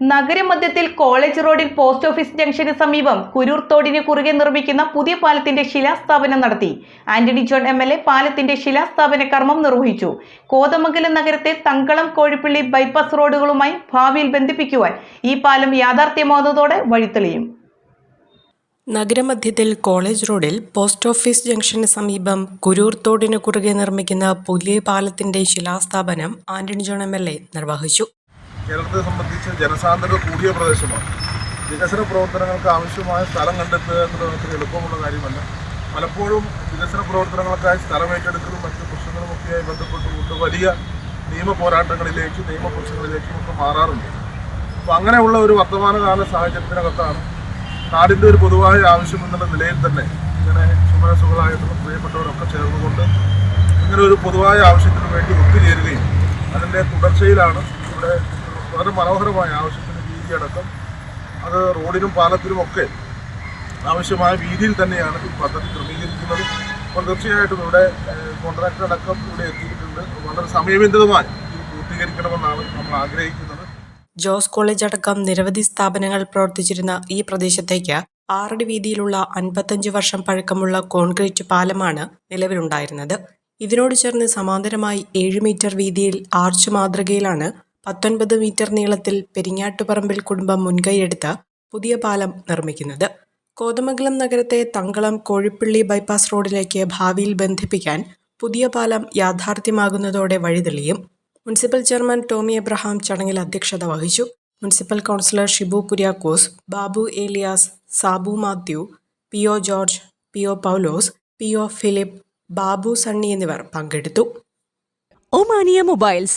നഗരമധ്യത്തിൽ college റോഡിൽ post office ജംഗ്ഷന് സമീപം കുരൂർ തോടിന് കുറുകെ നിർമ്മിക്കുന്ന പുതിയ പാലത്തിന്റെ ശിലാസ്ഥാപനം നടത്തി. Antony John M L A പാലത്തിന്റെ ശിലാസ്ഥാപന കർമ്മം നിർവഹിച്ചു. കോതമംഗലം നഗരത്തെ തങ്കളം കോഴിപ്പള്ളി ബൈപ്പാസ് റോഡുകളുമായി ഭാവിയിൽ ബന്ധിപ്പിക്കുവാൻ ഈ പാലം യാഥാർത്ഥ്യമാകുന്നതോടെ വഴിതെളിയും. നഗരമധ്യത്തിൽ കോളേജ് റോഡിൽ പോസ്റ്റ് ഓഫീസ് ജംഗ്ഷന് സമീപം കുരൂർ തോടിന് കുറുകെ നിർമ്മിക്കുന്ന പുതിയ പാലത്തിന്റെ ശിലാസ്ഥാപനം Antony John M L A നിർവഹിച്ചു. കേരളത്തെ സംബന്ധിച്ച് ജനസാന്ദ്രത കൂടിയ പ്രദേശമാണ്. വികസന പ്രവർത്തനങ്ങൾക്ക് ആവശ്യമായ സ്ഥലം കണ്ടെത്തുക എന്നുള്ളത് അത്ര എളുപ്പമുള്ള കാര്യമല്ല. പലപ്പോഴും വികസന പ്രവർത്തനങ്ങൾക്കായി സ്ഥലം ഏറ്റെടുക്കലും മറ്റു പ്രശ്നങ്ങളുമൊക്കെയായി ബന്ധപ്പെട്ടുകൊണ്ട് വലിയ നിയമ പോരാട്ടങ്ങളിലേക്കും നിയമ പ്രശ്നങ്ങളിലേക്കും ഒക്കെ മാറാറുണ്ട്. അപ്പോൾ അങ്ങനെയുള്ള ഒരു വർത്തമാനകാല സാഹചര്യത്തിനകത്താണ് നാടിന്റെ ഒരു പൊതുവായ ആവശ്യം എന്നുള്ള നിലയിൽ തന്നെ ഇങ്ങനെ സുമനസുകളായിട്ടുള്ള പ്രിയപ്പെട്ടവരൊക്കെ ചേർന്നുകൊണ്ട് ഇങ്ങനെ ഒരു പൊതുവായ ആവശ്യത്തിന് വേണ്ടി ഒത്തുചേരുകയും അതിന്റെ തുടർച്ചയിലാണ് ഇവിടെ വളരെ മനോഹരമായ ആവശ്യത്തിന് വീതിയടക്കം അത് റോഡിനും പാലത്തിനും ഒക്കെ ആവശ്യമായ വീതിയിൽ തന്നെയാണ് ഈ പദ്ധതി ക്രമീകരിക്കുന്നത്. അപ്പോൾ തീർച്ചയായിട്ടും ഇവിടെ കോൺട്രാക്ടർ അടക്കം ഇവിടെ എത്തിയിട്ടുണ്ട്. വളരെ സമയബന്ധിതമായി ഇത് പൂർത്തീകരിക്കണമെന്നാണ് നമ്മൾ ആഗ്രഹിക്കുന്നത്. ജോസ് കോളേജ് അടക്കം നിരവധി സ്ഥാപനങ്ങൾ പ്രവർത്തിച്ചിരുന്ന ഈ പ്രദേശത്തേക്ക് ആറടി വീതിയിലുള്ള അൻപത്തഞ്ച് വർഷം പഴക്കമുള്ള കോൺക്രീറ്റ് പാലമാണ് നിലവിലുണ്ടായിരുന്നത്. ഇതിനോട് ചേർന്ന് സമാന്തരമായി ഏഴ് മീറ്റർ വീതിയിൽ ആർച്ച് മാതൃകയിലാണ് പത്തൊൻപത് മീറ്റർ നീളത്തിൽ പെരിങ്ങാട്ടുപറമ്പിൽ കുടുംബം മുൻകൈയെടുത്ത പുതിയ പാലം നിർമ്മിക്കുന്നത്. കോതമംഗലം നഗരത്തെ തങ്കളം കോഴിപ്പള്ളി ബൈപ്പാസ് റോഡിലേക്ക് ഭാവിയിൽ ബന്ധിപ്പിക്കാൻ പുതിയ പാലം യാഥാർത്ഥ്യമാകുന്നതോടെ വഴിതെളിയും. മുനിസിപ്പൽ ചെയർമാൻ ടോമി എബ്രഹാം ചടങ്ങിൽ അധ്യക്ഷത വഹിച്ചു. Municipal councillor Shibu Kuriakose Babu Eliyas Sabu Mathew P O George P O Paulose P O Philip Babu Sunny എന്നിവർ പങ്കെടുത്തു. Omania mobiles